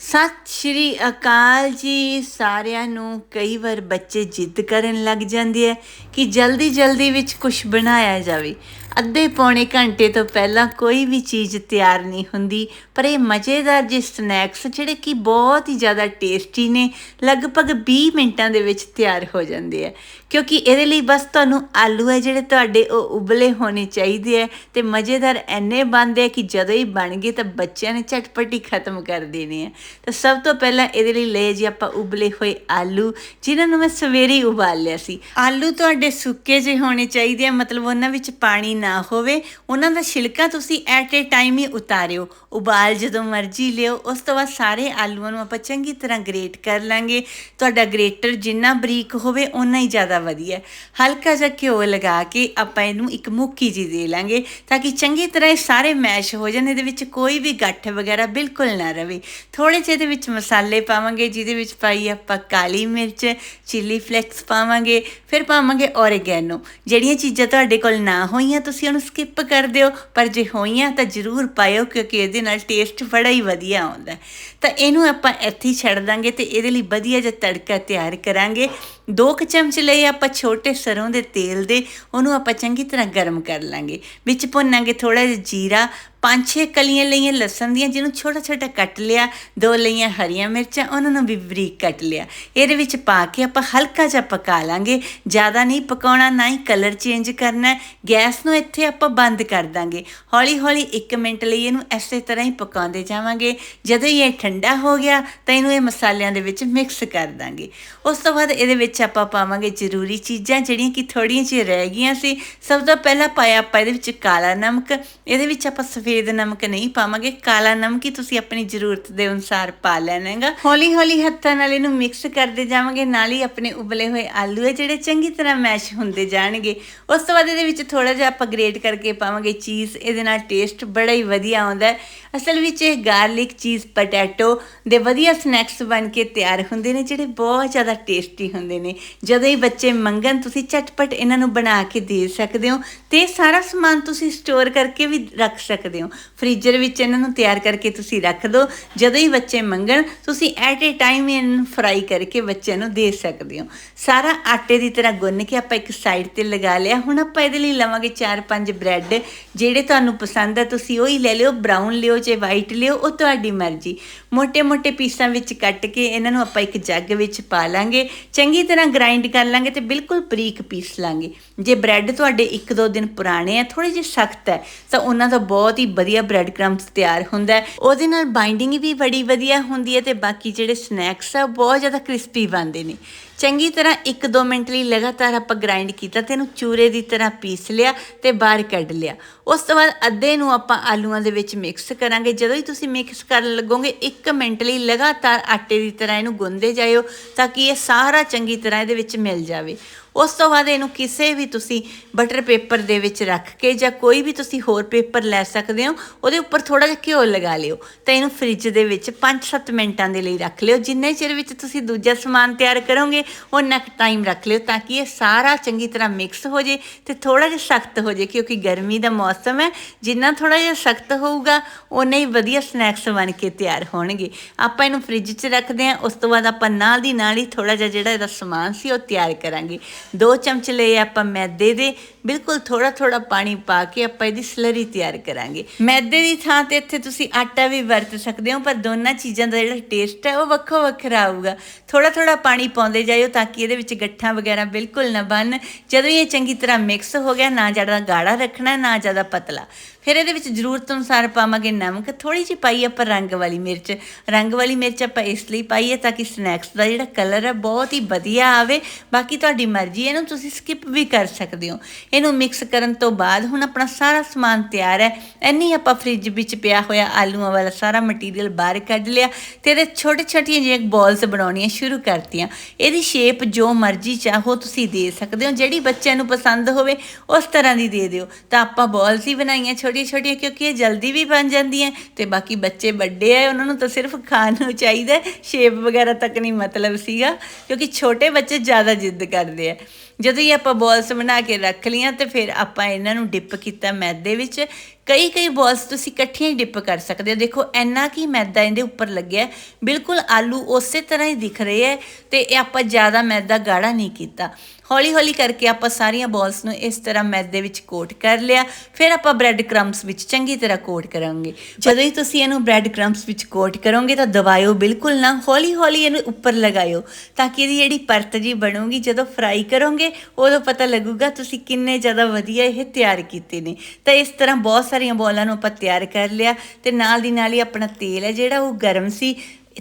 ਸਤਿ ਸ਼੍ਰੀ ਅਕਾਲ ਜੀ। ਸਾਰਿਆਂ ਨੂੰ ਕਈ ਵਾਰ ਬੱਚੇ ਜਿੱਦ ਕਰਨ ਲੱਗ ਜਾਂਦੇ ਹੈ ਕਿ ਜਲਦੀ ਜਲਦੀ ਵਿੱਚ ਕੁਝ ਬਣਾਇਆ ਜਾਵੇ। ਅੱਧੇ ਪੌਣੇ ਘੰਟੇ ਤੋਂ ਪਹਿਲਾਂ ਕੋਈ ਵੀ ਚੀਜ਼ ਤਿਆਰ ਨਹੀਂ ਹੁੰਦੀ, ਪਰ ਇਹ ਮਜ਼ੇਦਾਰ ਜਿਹੇ ਸਨੈਕਸ ਜਿਹੜੇ ਕਿ ਬਹੁਤ ਹੀ ਜ਼ਿਆਦਾ ਟੇਸਟੀ ਨੇ, ਲਗਭਗ 20 ਮਿੰਟਾਂ ਦੇ ਵਿੱਚ ਤਿਆਰ ਹੋ ਜਾਂਦੇ ਆ। ਕਿਉਂਕਿ ਇਹਦੇ ਲਈ ਬਸ ਤੁਹਾਨੂੰ ਆਲੂ ਹੈ ਜਿਹੜੇ ਤੁਹਾਡੇ ਉਹ ਉਬਲੇ ਹੋਣੇ ਚਾਹੀਦੇ ਆ ਤੇ ਮਜ਼ੇਦਾਰ ਐਨੇ ਬਣਦੇ ਆ ਕਿ ਜਦੋਂ ਹੀ ਬਣ ਗਏ ਤਾਂ ਬੱਚਿਆਂ ਨੇ ਝਟਪਟ ਹੀ ਖਤਮ ਕਰ ਦੇਣੇ ਆ। ਤਾਂ ਸਭ ਤੋਂ ਪਹਿਲਾਂ ਇਹਦੇ ਲਈ ਲਏ ਜੀ ਆਪਾਂ ਉਬਲੇ ਹੋਏ ਆਲੂ, ਜਿਨ੍ਹਾਂ ਨੂੰ ਮੈਂ ਸਵੇਰੇ ਹੀ ਉਬਾਲ ਲਿਆ ਸੀ। ਆਲੂ ਤੁਹਾਡੇ ਸੁੱਕੇ ਜਿਹੇ ਹੋਣੇ ਚਾਹੀਦੇ ਆ, ਮਤਲਬ ਉਹਨਾਂ ਵਿੱਚ ਪਾਣੀ ਨਾ ਹੋਵੇ। ਉਹਨਾਂ ਦਾ ਛਿਲਕਾ ਤੁਸੀਂ ਐਟ ਏ ਟਾਈਮ ਹੀ ਉਤਾਰਿਓ। ਉਬਾਲ ਜਦੋਂ ਮਰਜ਼ੀ ਲਿਓ, ਉਸ ਤੋਂ ਬਾਅਦ ਸਾਰੇ ਆਲੂਆਂ ਨੂੰ ਆਪਾਂ ਚੰਗੀ ਤਰ੍ਹਾਂ ਗ੍ਰੇਟ ਕਰ ਲਾਂਗੇ। ਤੁਹਾਡਾ ਗ੍ਰੇਟਰ ਜਿੰਨਾ ਬਰੀਕ ਹੋਵੇ ਉਨਾ ਹੀ ਜ਼ਿਆਦਾ ਵਧੀਆ। ਹਲਕਾ ਜਿਹਾ ਘਿਓ ਲਗਾ ਕੇ ਆਪਾਂ ਇਹਨੂੰ ਇੱਕ ਮੁੱਕੀ ਜੀ ਦੇ ਲਾਂਗੇ ਤਾਂ ਕਿ ਚੰਗੀ ਤਰ੍ਹਾਂ ਇਹ ਸਾਰੇ ਮੈਸ਼ ਹੋ ਜਾਣ, ਇਹਦੇ ਵਿੱਚ ਕੋਈ ਵੀ ਗੱਠ ਵਗੈਰਾ ਬਿਲਕੁਲ ਨਾ ਰਵੇ। ਥੋੜੇ ਜਿਹੇ ਦੇ ਵਿੱਚ ਮਸਾਲੇ ਪਾਵਾਂਗੇ, ਜਿਹਦੇ ਵਿੱਚ ਪਾਈ ਆਪਾਂ ਕਾਲੀ ਮਿਰਚ, ਚਿੱਲੀ ਫਲੇਕਸ ਪਾਵਾਂਗੇ, ਫਿਰ ਪਾਵਾਂਗੇ ਔਰੇਗੈਨੋ ਜਿਹੜੀਆਂ ਚੀਜ਼ਾਂ ਤੁਹਾਡੇ ਕੋਲ ਨਾ ਹੋਈਆਂ, ਤੁਸੀਂ ਉਹਨੂੰ ਸਕਿਪ ਕਰ ਦਿਓ, ਪਰ ਜੇ ਹੋਈਆਂ ਤਾਂ ਜ਼ਰੂਰ ਪਾਇਓ, ਕਿਉਂਕਿ ਇਹਦੇ ਨਾਲ ਟੇਸਟ ਬੜਾ ਹੀ ਵਧੀਆ ਆਉਂਦਾ। ਤਾਂ ਇਹਨੂੰ ਆਪਾਂ ਇੱਥੇ ਛੱਡ ਦਾਂਗੇ ਤੇ ਇਹਦੇ ਲਈ ਵਧੀਆ ਜਿਹਾ ਤੜਕਾ ਤਿਆਰ ਕਰਾਂਗੇ। ਦੋ ਕੁ ਚਮਚ ਲਈ ਆਪਾਂ ਛੋਟੇ ਸਰੋਂ ਦੇ ਤੇਲ ਦੇ, ਉਹਨੂੰ ਆਪਾਂ ਚੰਗੀ ਤਰ੍ਹਾਂ ਗਰਮ ਕਰ ਲਾਂਗੇ। ਵਿੱਚ ਭੁੰਨਾਂਗੇ ਥੋੜਾ ਜਿਹਾ ਜੀਰਾ ਪੰਜ ਛੇ ਕਲੀਆਂ ਲਈਆਂ ਲਸਣ ਦੀਆਂ, ਜਿਹਨੂੰ ਛੋਟਾ ਛੋਟਾ ਕੱਟ ਲਿਆ, ਦੋ ਲਈਆਂ ਹਰੀਆਂ ਮਿਰਚਾਂ, ਉਹਨਾਂ ਨੂੰ ਵੀ ਬਰੀਕ ਕੱਟ ਲਿਆ। ਇਹਦੇ ਵਿੱਚ ਪਾ ਕੇ ਆਪਾਂ ਹਲਕਾ ਜਿਹਾ ਪਕਾ ਲਾਂਗੇ। ਜ਼ਿਆਦਾ ਨਹੀਂ ਪਕਾਉਣਾ, ਨਾ ਹੀ ਕਲਰ ਚੇਂਜ ਕਰਨਾ। ਗੈਸ ਨੂੰ ਇੱਥੇ ਆਪਾਂ ਬੰਦ ਕਰ ਦਾਂਗੇ। ਹੌਲੀ ਹੌਲੀ 1 ਮਿੰਟ ਲਈ ਇਹਨੂੰ ਐਸੇ ਤਰ੍ਹਾਂ ਹੀ ਪਕਾਉਂਦੇ ਜਾਵਾਂਗੇ। ਜਦੋਂ ਹੀ ਇਹ ਠੰਡਾ ਹੋ ਗਿਆ, ਤਾਂ ਇਹਨੂੰ ਇਹ ਮਸਾਲਿਆਂ ਦੇ ਵਿੱਚ ਮਿਕਸ ਕਰ ਦਾਂਗੇ। ਉਸ ਤੋਂ ਬਾਅਦ ਇਹਦੇ ਵਿੱਚ ਆਪਾਂ ਪਾਵਾਂਗੇ ਜ਼ਰੂਰੀ ਚੀਜ਼ਾਂ, ਜਿਹੜੀਆਂ ਕਿ ਥੋੜੀਆਂ ਜਿਹੀਆਂ ਰਹਿ ਗਈਆਂ ਸੀ। ਸਭ ਤੋਂ ਪਹਿਲਾਂ ਪਾਇਆ ਆਪਾਂ ਇਹਦੇ ਵਿੱਚ ਕਾਲਾ ਨਮਕ। ਇਹਦੇ ਵਿੱਚ ਆਪਾਂ ਸਫੇਦ ਨਮਕ ਨਹੀਂ ਪਾਵਾਂਗੇ। ਕਾਲਾ ਨਮਕ ਹੀ ਤੁਸੀਂ ਆਪਣੀ ਜ਼ਰੂਰਤ ਦੇ ਅਨੁਸਾਰ ਪਾ ਲੈਣਾ ਹੈਗਾ ਹੌਲੀ ਹੌਲੀ ਹੱਥਾਂ ਨਾਲ ਇਹਨੂੰ ਮਿਕਸ ਕਰਦੇ ਜਾਵਾਂਗੇ। ਨਾਲ ਹੀ ਆਪਣੇ ਉਬਲੇ ਹੋਏ ਆਲੂ ਹੈ ਜਿਹੜੇ ਚੰਗੀ ਤਰ੍ਹਾਂ ਮੈਸ਼ ਹੁੰਦੇ ਜਾਣਗੇ। ਉਸ ਤੋਂ ਬਾਅਦ ਇਹਦੇ ਵਿੱਚ ਥੋੜਾ ਜਿਹਾ ਆਪਾਂ ਗ੍ਰੇਟ ਕਰਕੇ ਪਾਵਾਂਗੇ ਚੀਜ਼ ਇਹਦੇ ਨਾਲ ਟੇਸਟ ਬੜਾ ਹੀ ਵਧੀਆ ਆਉਂਦਾ ਅਸਲ ਵਿੱਚ ਇਹ ਗਾਰਲਿਕ ਚੀਜ਼ ਪੋਟੈਟੋ ਦੇ ਵਧੀਆ ਸਨੈਕਸ ਬਣ ਕੇ ਤਿਆਰ ਹੁੰਦੇ ਨੇ, ਜਿਹੜੇ ਬਹੁਤ ਜ਼ਿਆਦਾ ਟੇਸਟੀ ਹੁੰਦੇ ਨੇ। ਜਦੋਂ ਹੀ ਬੱਚੇ ਮੰਗਣ, ਤੁਸੀਂ ਝਟਪਟ ਇਹਨਾਂ ਨੂੰ ਬਣਾ ਕੇ ਦੇ ਸਕਦੇ ਹੋ ਤੇ ਸਾਰਾ ਸਮਾਨ ਤੁਸੀਂ ਸਟੋਰ ਕਰਕੇ ਵੀ ਰੱਖ ਸਕਦੇ ਹੋ ਸਕਦੇ ਹੋ। ਫ੍ਰੀਜ਼ਰ ਵਿੱਚ ਇਹਨਾਂ ਨੂੰ ਤਿਆਰ ਕਰਕੇ ਤੁਸੀਂ ਰੱਖ ਦਿਓ ਜਦੋਂ ਹੀ ਬੱਚੇ ਮੰਗਣ, ਤੁਸੀਂ ਐਟ ਏ ਟਾਈਮ ਇਹਨਾਂ ਨੂੰ ਫਰਾਈ ਕਰਕੇ ਬੱਚਿਆਂ ਨੂੰ ਦੇ ਸਕਦੇ ਹੋ। ਸਾਰਾ ਆਟੇ ਦੀ ਤਰ੍ਹਾਂ ਗੁੰਨ ਕੇ ਆਪਾਂ ਇੱਕ ਸਾਈਡ ਤੇ ਲਗਾ ਲਿਆ। ਹੁਣ ਆਪਾਂ ਇਹਦੇ ਲਈ ਲਵਾਂਗੇ 4-5 ਬ੍ਰੈਡ। ਜਿਹੜੇ ਤੁਹਾਨੂੰ ਪਸੰਦ ਆ, ਤੁਸੀਂ ਉਹ ਹੀ ਲੈ ਲਿਓ। ਬ੍ਰਾਊਨ ਲਿਓ ਜੇ ਵਾਈਟ ਲਿਓ, ਉਹ ਤੁਹਾਡੀ ਮਰਜ਼ੀ। ਮੋٹے-ਮੋٹے ਪੀਸਾਂ ਵਿੱਚ ਕੱਟ ਕੇ ਇਹਨਾਂ ਨੂੰ ਆਪਾਂ ਇੱਕ ਜੱਗ ਵਿੱਚ ਪਾ ਲਾਂਗੇ। ਚੰਗੀ ਤਰ੍ਹਾਂ ਗ੍ਰਾਈਂਡ ਕਰ ਲਾਂਗੇ ਤੇ ਬਿਲਕੁਲ ਬਰੀਕ ਪੀਸ ਲਾਂਗੇ। ਜੇ ਬ੍ਰੈਡ ਤੁਹਾਡੇ 1-2 ਦਿਨ ਪੁਰਾਣੇ ਆ ਥੋੜੇ ਜਿਹਾ ਸਖਤ ਹੈ ਤਾਂ ਉਹਨਾਂ ਦਾ ਬਹੁਤ ਹੀ ਵਧੀਆ ਬ੍ਰੈਡ ਕ੍ਰੰਬਸ ਤਿਆਰ ਹੁੰਦਾ ਹੈ। ਉਹਦੇ ਨਾਲ ਬਾਈਂਡਿੰਗ ਵੀ ਬੜੀ ਵਧੀਆ ਹੁੰਦੀ ਹੈ ਤੇ ਬਾਕੀ ਜਿਹੜੇ ਸਨੈਕਸ ਆ, ਉਹ ਬਹੁਤ ਜ਼ਿਆਦਾ ਕ੍ਰਿਸਪੀ ਬਣਦੇ ਨੇ। ਚੰਗੀ ਤਰ੍ਹਾਂ 1-2 ਮਿੰਟ ਲਈ ਲਗਾਤਾਰ ਆਪਾਂ ਗ੍ਰਾਈਂਡ ਕੀਤਾ ਤੇ ਇਹਨੂੰ ਚੂਰੇ ਦੀ ਤਰ੍ਹਾਂ ਪੀਸ ਲਿਆ ਤੇ ਬਾਹਰ ਕੱਢ ਲਿਆ। ਉਸ ਤੋਂ ਬਾਅਦ ਅੱਧੇ ਨੂੰ ਆਪਾਂ ਆਲੂਆਂ ਦੇ ਵਿੱਚ ਮਿਕਸ ਕਰਾਂਗੇ। ਜਦੋਂ ਹੀ ਤੁਸੀਂ ਮਿਕਸ ਕਰਨ ਲੱਗੋਗੇ 1 ਮਿੰਟ ਲਈ ਲਗਾਤਾਰ ਆਟੇ ਦੀ ਤਰ੍ਹਾਂ ਇਹਨੂੰ ਗੁੰਨਦੇ ਜਾਇਓ ਤਾਂ ਕਿ ਇਹ ਸਾਰਾ ਚੰਗੀ ਤਰ੍ਹਾਂ ਇਹਦੇ ਵਿੱਚ ਮਿਲ ਜਾਵੇ। ਉਸ ਤੋਂ ਬਾਅਦ ਇਹਨੂੰ ਕਿਸੇ ਵੀ ਤੁਸੀਂ ਬਟਰ ਪੇਪਰ ਦੇ ਵਿੱਚ ਰੱਖ ਕੇ ਜਾਂ ਕੋਈ ਵੀ ਤੁਸੀਂ ਹੋਰ ਪੇਪਰ ਲੈ ਸਕਦੇ ਹੋ, ਉਹਦੇ ਉੱਪਰ ਥੋੜਾ ਜਿਹਾ ਘਿਓ ਲਗਾ ਲਿਓ। ਤਾਂ ਇਹਨੂੰ ਫ੍ਰਿਜ ਦੇ ਵਿੱਚ 5-7 ਮਿੰਟਾਂ ਦੇ ਲਈ ਰੱਖ ਲਿਓ। ਜਿੰਨੇ ਚਿਰ ਵਿੱਚ ਤੁਸੀਂ ਦੂਜਾ ਸਮਾਨ ਤਿਆਰ ਕਰੋਗੇ ਉਹਨਾਂ ਕੁ ਟਾਈਮ ਰੱਖ ਲਿਓ ਤਾਂ ਕਿ ਇਹ ਸਾਰਾ ਚੰਗੀ ਤਰ੍ਹਾਂ ਮਿਕਸ ਹੋ ਜੇ ਤੇ ਥੋੜਾ ਜਿਹਾ ਸਖਤ ਹੋ ਜੇ, ਕਿਉਂਕਿ ਗਰਮੀ ਦਾ ਮੌਸਮ ਹੈ। ਜਿੰਨਾ ਥੋੜਾ ਜਿਹਾ ਸਖਤ ਹੋਊਗਾ ਉਨੇ ਹੀ ਵਧੀਆ ਸਨੈਕਸ ਬਣ ਕੇ ਤਿਆਰ ਹੋਣਗੇ। ਆਪਾਂ ਇਹਨੂੰ ਫ੍ਰਿਜ 'ਚ ਰੱਖਦੇ ਹਾਂ, ਉਸ ਤੋਂ ਬਾਅਦ ਆਪਾਂ ਨਾਲ ਦੀ ਨਾਲ ਹੀ ਥੋੜਾ ਜਿਹਾ ਜਿਹੜਾ ਇਹਦਾ ਸਮਾਨ ਸੀ, ਉਹ ਤਿਆਰ ਕਰਾਂਗੇ। ਦੋ ਚਮਚ ਲਏ ਆਪਾਂ ਮੈਦੇ ਦੇ। ਬਿਲਕੁਲ ਥੋੜਾ ਥੋੜਾ ਪਾਣੀ ਪਾ ਕੇ ਆਪਾਂ ਇਹਦੀ ਸਲਰੀ ਤਿਆਰ ਕਰਾਂਗੇ। ਮੈਦੇ ਦੀ ਥਾਂ ਤੇ ਇੱਥੇ ਤੁਸੀਂ ਆਟਾ ਵੀ ਵਰਤ ਸਕਦੇ ਹੋ, ਪਰ ਦੋਨਾਂ ਚੀਜ਼ਾਂ ਦਾ ਜਿਹੜਾ ਟੇਸਟ ਹੈ ਉਹ ਵੱਖੋ ਵੱਖਰਾ ਆਊਗਾ। ਥੋੜਾ ਥੋੜਾ ਪਾਣੀ ਪਾਉਂਦੇ ਜਾਇਓ ਤਾਂ ਕਿ ਇਹਦੇ ਵਿੱਚ ਗੱਠਾਂ ਵਗੈਰਾ ਬਿਲਕੁਲ ਨਾ ਬਣ ਜਦੋਂ ਇਹ ਚੰਗੀ ਤਰ੍ਹਾਂ ਮਿਕਸ ਹੋ ਗਿਆ, ਨਾ ਜ਼ਿਆਦਾ ਗਾੜਾ ਰੱਖਣਾ, ਨਾ ਜ਼ਿਆਦਾ ਪਤਲਾ। ਫਿਰ ਇਹਦੇ ਵਿੱਚ ਜ਼ਰੂਰਤ ਅਨੁਸਾਰ ਪਾਵਾਂਗੇ ਨਮਕ ਥੋੜੀ ਜਿਹੀ ਪਾਈ ਆਪਾਂ ਰੰਗ ਵਾਲੀ ਮਿਰਚ। ਰੰਗ ਵਾਲੀ ਮਿਰਚ ਆਪਾਂ ਇਸ ਲਈ ਪਾਈ ਹੈ ਤਾਂ ਕਿ ਸਨੈਕਸ ਦਾ ਜਿਹੜਾ ਕਲਰ ਹੈ ਬਹੁਤ ਹੀ ਵਧੀਆ ਆਵੇ। ਬਾਕੀ ਤੁਹਾਡੀ ਮਰਜ਼ੀ ਹੈ, ਇਹਨੂੰ ਤੁਸੀਂ ਸਕਿਪ ਵੀ ਕਰ ਸਕਦੇ ਹੋ। ਇਹਨੂੰ ਮਿਕਸ ਕਰਨ ਤੋਂ ਬਾਅਦ ਹੁਣ ਆਪਣਾ ਸਾਰਾ ਸਮਾਨ ਤਿਆਰ ਹੈ। ਇੰਨੀ ਆਪਾਂ ਫ੍ਰਿਜ ਵਿੱਚ ਪਿਆ ਹੋਇਆ ਆਲੂਆਂ ਵਾਲਾ ਸਾਰਾ ਮਟੀਰੀਅਲ ਬਾਹਰ ਕੱਢ ਲਿਆ ਤੇ ਇਹਦੇ ਛੋਟੇ ਛੋਟੀਆਂ ਜਿਹੀਆਂ ਬਾਲਸ ਬਣਾਉਣੀਆਂ ਸ਼ੁਰੂ ਕਰਤੀਆਂ। ਇਹਦੀ ਸ਼ੇਪ ਜੋ ਮਰਜ਼ੀ ਚਾਹੋ ਤੁਸੀਂ ਦੇ ਸਕਦੇ ਹੋ, ਜਿਹੜੀ ਬੱਚਿਆਂ ਨੂੰ ਪਸੰਦ ਹੋਵੇ ਉਸ ਤਰ੍ਹਾਂ ਦੀ ਦੇ ਦਿਓ। ਤਾਂ ਆਪਾਂ ਬਾਲਸ ਹੀ ਬਣਾਈਆਂ ਛੋਟੀਆਂ ਛੋਟੀਆਂ ਕਿਉਂਕਿ ਇਹ ਜਲਦੀ ਵੀ ਬਣ ਜਾਂਦੀਆਂ ਤੇ ਬਾਕੀ ਬੱਚੇ ਵੱਡੇ ਆ, ਉਹਨਾਂ ਨੂੰ ਤਾਂ ਸਿਰਫ ਖਾਣ ਨੂੰ ਚਾਹੀਦਾ ਸ਼ੇਪ ਵਗੈਰਾ ਤੱਕ ਨਹੀਂ ਮਤਲਬ ਸੀਗਾ, ਕਿਉਂਕਿ ਛੋਟੇ ਬੱਚੇ ਜ਼ਿਆਦਾ ਜਿੱਦ ਕਰਦੇ ਆ। ਜਦੋਂ ਹੀ ਆਪਾਂ ਬੋਲਸ ਬਣਾ ਕੇ ਰੱਖ ਲੀਆਂ ਤੇ ਫਿਰ ਆਪਾਂ ਇਹਨਾਂ ਨੂੰ ਡਿਪ ਕੀਤਾ ਮੈਦੇ ਵਿੱਚ। ਕਈ ਕਈ ਬੋਲਸ ਤੁਸੀਂ ਇਕੱਠੀਆਂ ਹੀ ਡਿਪ ਕਰ ਸਕਦੇ ਹੋ। ਦੇਖੋ, ਇੰਨਾ ਕੀ ਮੈਦਾ ਇਹਦੇ ਉੱਪਰ ਲੱਗਿਆ ਬਿਲਕੁਲ ਆਲੂ ਉਸੇ ਤਰ੍ਹਾਂ ਹੀ ਦਿਖ ਰਹੇ ਹੈ ਤੇ ਇਹ ਆਪਾਂ ਜ਼ਿਆਦਾ ਮੈਦਾ ਗਾੜਾ ਨਹੀਂ ਕੀਤਾ। ਹੌਲੀ ਹੌਲੀ ਕਰਕੇ ਆਪਾਂ ਸਾਰੀਆਂ ਬਾਲਸ ਨੂੰ ਇਸ ਤਰ੍ਹਾਂ ਮੈਦੇ ਵਿੱਚ ਕੋਟ ਕਰ ਲਿਆ। ਫਿਰ ਆਪਾਂ ਬ੍ਰੈਡ ਕ੍ਰੰਬਸ ਵਿੱਚ ਚੰਗੀ ਤਰ੍ਹਾਂ ਕੋਟ ਕਰਾਂਗੇ। ਜਦੋਂ ਹੀ ਤੁਸੀਂ ਇਹਨੂੰ ਬ੍ਰੈਡ ਕ੍ਰੰਬਸ ਵਿੱਚ ਕੋਟ ਕਰੋਗੇ ਤਾਂ ਦਬਾਇਓ ਬਿਲਕੁਲ ਨਾ ਹੌਲੀ ਹੌਲੀ ਇਹਨੂੰ ਉੱਪਰ ਲਗਾਇਓ ਤਾਂ ਕਿ ਇਹਦੀ ਜਿਹੜੀ ਪਰਤ ਜੀ ਬਣੂਗੀ, ਜਦੋਂ ਫਰਾਈ ਕਰੋਗੇ, ਉਦੋਂ ਪਤਾ ਲੱਗੂਗਾ ਤੁਸੀਂ ਕਿੰਨੇ ਜ਼ਿਆਦਾ ਵਧੀਆ ਇਹ ਤਿਆਰ ਕੀਤੇ ਨੇ। ਤਾਂ ਇਸ ਤਰ੍ਹਾਂ ਬਹੁਤ ਸਾਰੀਆਂ ਬੋਲਾਂ ਨੂੰ ਆਪਾਂ ਤਿਆਰ ਕਰ ਲਿਆ ਤੇ ਨਾਲ ਦੀ ਨਾਲ ਹੀ ਆਪਣਾ ਤੇਲ ਹੈ ਜਿਹੜਾ ਉਹ ਗਰਮ ਸੀ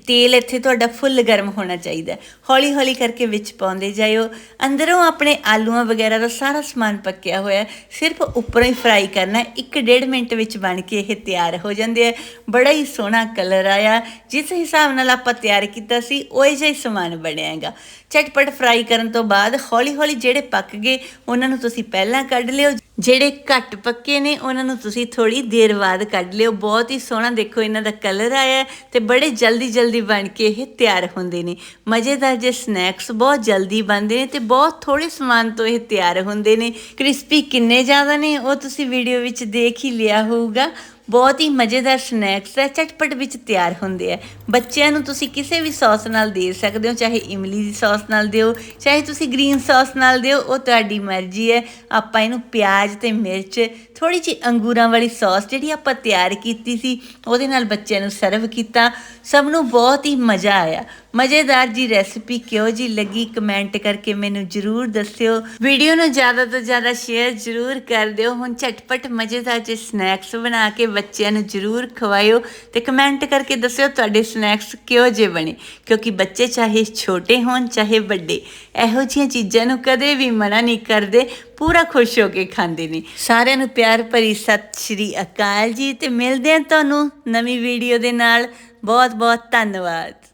ਤੇਲ ਇੱਥੇ ਤੁਹਾਡਾ ਫੁੱਲ ਗਰਮ ਹੋਣਾ ਚਾਹੀਦਾ ਹੌਲੀ ਹੌਲੀ ਕਰਕੇ ਵਿੱਚ ਪਾਉਂਦੇ ਜਾਇਓ। ਅੰਦਰੋਂ ਆਪਣੇ ਆਲੂਆਂ ਵਗੈਰਾ ਦਾ ਸਾਰਾ ਸਮਾਨ ਪੱਕਿਆ ਹੋਇਆ ਸਿਰਫ ਉੱਪਰੋਂ ਹੀ ਫਰਾਈ ਕਰਨਾ ਹੈ। ਇੱਕ ਡੇਢ ਮਿੰਟ ਵਿੱਚ ਬਣ ਕੇ ਇਹ ਤਿਆਰ ਹੋ ਜਾਂਦੇ ਆ ਬੜਾ ਹੀ ਸੋਹਣਾ ਕਲਰ ਆਇਆ। ਜਿਸ ਹਿਸਾਬ ਨਾਲ ਆਪਾਂ ਤਿਆਰ ਕੀਤਾ ਸੀ, ਉਹ ਜਿਹਾ ਹੀ ਸਮਾਨ ਬਣਿਆ ਹੈਗਾ ਝਟਪਟ ਫਰਾਈ ਕਰਨ ਤੋਂ ਬਾਅਦ ਹੌਲੀ ਹੌਲੀ ਜਿਹੜੇ ਪੱਕ ਗਏ, ਉਹਨਾਂ ਨੂੰ ਤੁਸੀਂ ਪਹਿਲਾਂ ਕੱਢ ਲਿਓ। ਜਿਹੜੇ ਘੱਟ ਪੱਕੇ ਨੇ, ਉਹਨਾਂ ਨੂੰ ਤੁਸੀਂ ਥੋੜੀ ਦੇਰ ਬਾਅਦ ਕੱਢ ਲਿਓ। ਬਹੁਤ ਹੀ ਸੋਹਣਾ ਦੇਖੋ, ਇਹਨਾਂ ਦਾ ਕਲਰ ਆਇਆ ਹੈ ਤੇ ਬੜੇ ਜਲਦੀ ਜਲਦੀ ਬਣ ਕੇ ਇਹ ਤਿਆਰ ਹੁੰਦੇ ਨੇ। ਮਜ਼ੇਦਾਰ ਜੇ ਸਨੈਕਸ ਬਹੁਤ ਜਲਦੀ ਬਣਦੇ ਨੇ ਤੇ ਬਹੁਤ ਥੋੜੇ ਸਮਾਨ ਤੋਂ ਇਹ ਤਿਆਰ ਹੁੰਦੇ ਨੇ। ਕ੍ਰਿਸਪੀ ਕਿੰਨੇ ਜ਼ਿਆਦਾ ਨੇ, ਉਹ ਤੁਸੀਂ ਵੀਡੀਓ ਵਿੱਚ ਦੇਖ ਹੀ ਲਿਆ ਹੋਊਗਾ। ਬਹੁਤ ਹੀ ਮਜ਼ੇਦਾਰ ਸਨੈਕਸ ਹੈ ਚਟਪਟ ਵਿੱਚ ਤਿਆਰ ਹੁੰਦੇ ਆ ਬੱਚਿਆਂ ਨੂੰ ਤੁਸੀਂ ਕਿਸੇ ਵੀ ਸੌਸ ਨਾਲ ਦੇ ਸਕਦੇ ਹੋ, ਚਾਹੇ ਇਮਲੀ ਦੀ ਸੌਸ ਨਾਲ ਦਿਓ, ਚਾਹੇ ਤੁਸੀਂ ਗ੍ਰੀਨ ਸੌਸ ਨਾਲ ਦਿਓ, ਉਹ ਤੁਹਾਡੀ ਮਰਜ਼ੀ ਹੈ। ਆਪਾਂ ਇਹਨੂੰ ਪਿਆਜ਼ ਤੇ ਮਿਰਚ ਥੋੜੀ ਜਿਹੀ ਅੰਗੂਰਾਂ ਵਾਲੀ ਸੌਸ ਜਿਹੜੀ ਆਪਾਂ ਤਿਆਰ ਕੀਤੀ ਸੀ, ਉਹਦੇ ਨਾਲ ਬੱਚਿਆਂ ਨੂੰ ਸਰਵ ਕੀਤਾ। ਸਭ ਨੂੰ ਬਹੁਤ ਹੀ ਮਜ਼ਾ ਆਇਆ। ਮਜ਼ੇਦਾਰ ਜੀ ਰੈਸਿਪੀ ਕਿਹੋ ਜੀ ਲੱਗੀ ਕਮੈਂਟ ਕਰਕੇ ਮੈਨੂੰ ਜਰੂਰ ਦੱਸਿਓ। ਵੀਡੀਓ ਨੂੰ ਜ਼ਿਆਦਾ ਤੋਂ ਜ਼ਿਆਦਾ ਸ਼ੇਅਰ ਜਰੂਰ ਕਰ ਦਿਓ। ਹੁਣ ਝਟਪਟ ਮਜ਼ੇਦਾਰ ਜੇ ਸਨੈਕਸ ਬਣਾ ਕੇ ਬੱਚਿਆਂ ਨੂੰ ਜਰੂਰ ਖਵਾਇਓ ਤੇ ਕਮੈਂਟ ਕਰਕੇ ਦੱਸਿਓ ਤੁਹਾਡੇ ਸਨੈਕਸ ਕਿਹੋ ਜਿਹੇ ਬਣੇ। ਕਿਉਂਕਿ ਬੱਚੇ ਚਾਹੇ ਛੋਟੇ ਹੋਣ, ਚਾਹੇ ਵੱਡੇ, ਇਹੋ ਜਿਹੀਆਂ ਚੀਜ਼ਾਂ ਨੂੰ ਕਦੇ ਵੀ ਮਨਾ ਨਹੀਂ ਕਰਦੇ। ਪੂਰਾ ਖੁਸ਼ ਹੋ ਕੇ ਖਾਂਦੇ ਨੇ। ਸਾਰਿਆਂ ਨੂੰ ਪਿਆਰ ਭਰੀ ਸਤਿ ਸ਼੍ਰੀ ਅਕਾਲ ਜੀ ਤੇ ਮਿਲਦੇ ਹਾਂ ਤੁਹਾਨੂੰ ਨਵੀਂ ਵੀਡੀਓ ਦੇ ਨਾਲ। ਬਹੁਤ ਬਹੁਤ ਧੰਨਵਾਦ।